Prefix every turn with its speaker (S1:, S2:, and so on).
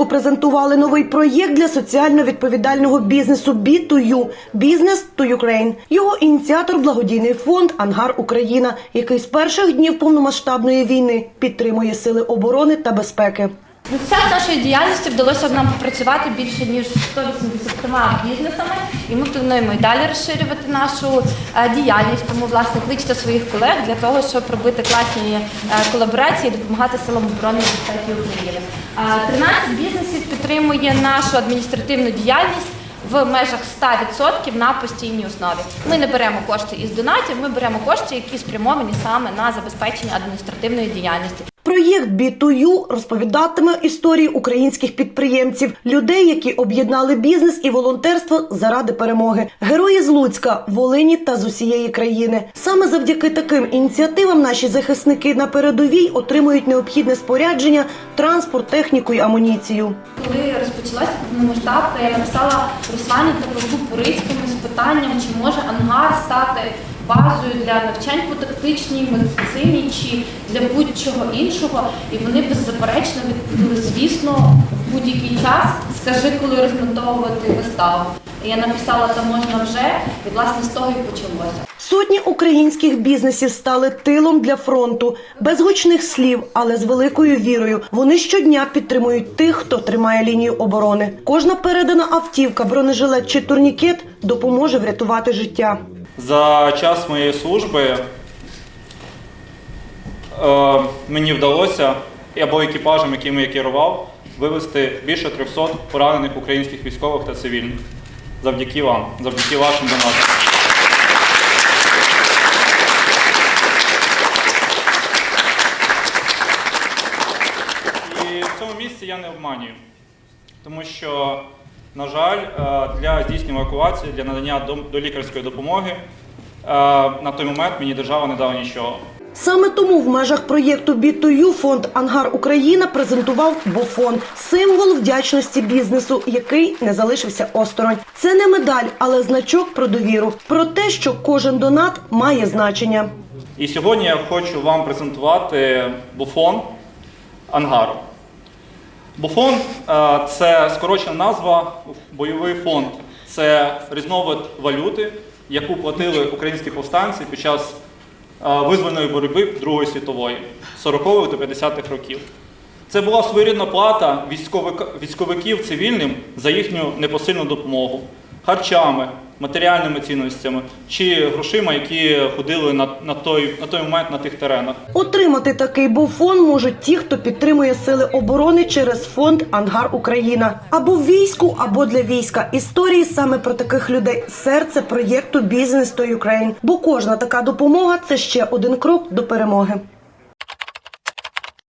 S1: Луцьку презентували новий проєкт для соціально відповідального бізнесу B2U – Business to Ukraine. Його ініціатор благодійний фонд Ангар Україна, який з перших днів повномасштабної війни підтримує сили оборони та безпеки.
S2: Ну, час нашої діяльності вдалося нам попрацювати більше ніж 180 бізнесами, і ми плануємо і далі розширювати нашу е, діяльність. Тому власне кличте своїх колег для того, щоб робити класні е, колаборації, і допомагати силам оборони безпеки України. Е, 13 бізнесів підтримує нашу адміністративну діяльність. В межах 100% на постійній основі ми не беремо кошти із донатів, ми беремо кошти, які спрямовані саме на забезпечення адміністративної діяльності.
S1: Проєкт B2U розповідатиме історії українських підприємців, людей, які об'єднали бізнес і волонтерство заради перемоги. Герої з Луцька, Волині та з усієї країни. Саме завдяки таким ініціативам наші захисники на передовій отримують необхідне спорядження, транспорт, техніку і амуніцію.
S2: Коли розпочалася повномасштабка, я написала Руслані та Пурицькому з питанням, чи може ангар стати базою для навчань по тактичній медицині чи для будь-чого іншого. І вони беззаперечно відповіли, звісно, в будь-який час скажи, коли розмонтовувати виставу. Я написала, та можна вже, і власне з того і почалося.
S1: Сотні українських бізнесів стали тилом для фронту без гучних слів, але з великою вірою. Вони щодня підтримують тих, хто тримає лінію оборони. Кожна передана автівка, бронежилет чи турнікет допоможе врятувати життя.
S3: За час моєї служби е, мені вдалося, або екіпажем, яким я керував, вивезти більше 300 поранених українських військових та цивільних. Завдяки вам, завдяки вашим донатам. І в цьому місці я не обманюю, тому що, на жаль, е, для здійснення евакуації, для надання дом- долікарської допомоги е, на той момент мені держава не дала нічого.
S1: Саме тому в межах проєкту B2U фонд Ангар Україна презентував Бофон символ вдячності бізнесу, який не залишився осторонь. Це не медаль, але значок про довіру, про те, що кожен донат має значення.
S3: І сьогодні я хочу вам презентувати буфон ангару. Буфон е, це скорочена назва бойовий фонд. Це різновид валюти, яку платили українські повстанці під час е, визвольної боротьби Другої світової 40-х до 50-х років. Це була своєрідна плата військовик- військовиків цивільним за їхню непосильну допомогу харчами, матеріальними цінностями чи грошима, які ходили на, на, той, на той момент на тих теренах.
S1: Отримати такий буфон можуть ті, хто підтримує сили оборони через фонд Ангар Україна або війську, або для війська. Історії саме про таких людей серце проєкту Бізнес to Ukraine. Бо кожна така допомога це ще один крок до перемоги.